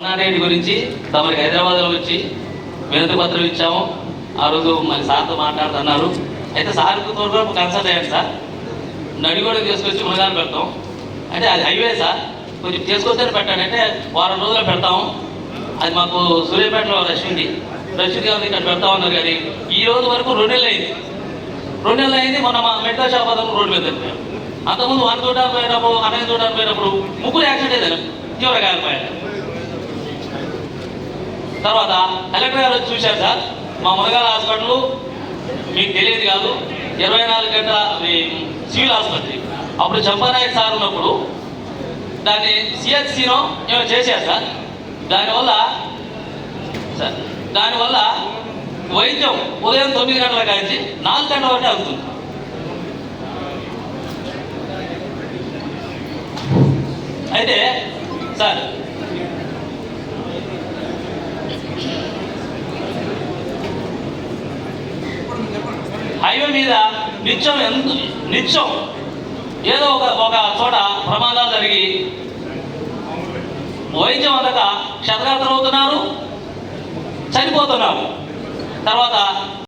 రెడ్డి గురించి తమరికి హైదరాబాద్లో వచ్చి వినతి పత్రం ఇచ్చాము. ఆ రోజు మరి సార్తో మాట్లాడుతున్నారు. అయితే సార్కు త్వరగా కన్సల్ట్ అయ్యాను సార్. నడిగోడ తీసుకొచ్చి మునగాలు పెడతాం. అంటే అది హైవే సార్. కొంచెం తీసుకొస్తే పెట్టండి. అంటే వారం రోజులు పెడతాం. అది మాకు సూర్యాపేటలో రష్ ఉంది రష్ కాబట్టి ఇక్కడ పెడతా ఉన్నారు కానీ ఈ రోజు వరకు రెండు నెలలు అయింది. రెండు నెలలు అయింది మన మా మెట్రో షాప్ అతను రోడ్డు మీద అంతకుముందు వన్ చూడడానికి పోయినప్పుడు అనేది చూడడానికి పోయినప్పుడు ముగ్గురు యాక్సిడెంట్ ఏదైనా తీవ్ర గాయపడ్డారు తర్వాత కలెక్టర్ గారు వచ్చి చూశారు సార్. మా మునగాల హాస్పిటల్ మీకు తెలియదు కాదు. ఇరవై నాలుగు గంటల సివిల్ ఆసుపత్రి అప్పుడు చంపానాయక్ సార్ ఉన్నప్పుడు దాన్ని సిహెచ్సినో ఏమో చేశారు సార్. దానివల్ల సార్ దానివల్ల వైద్యం ఉదయం తొమ్మిది గంటల కాంచి నాలుగు గంటల వరకే అవుతుంది. అయితే సార్ హైవే మీద నిత్యం ఎంత నిత్యం ఏదో ఒక ఒక చోట ప్రమాదాలు జరిగి వైద్యం అందక క్షతగాత్రులు అవుతున్నారు చనిపోతున్నారు. తర్వాత